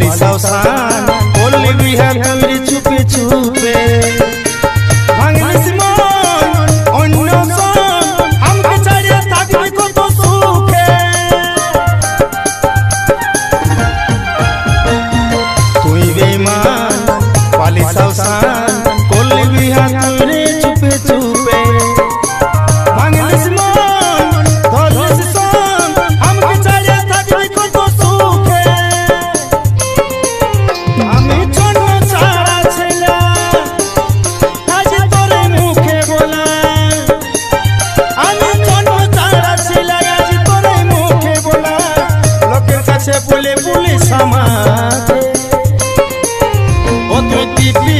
你潇洒 বলে পুলিশ আমার ও তুই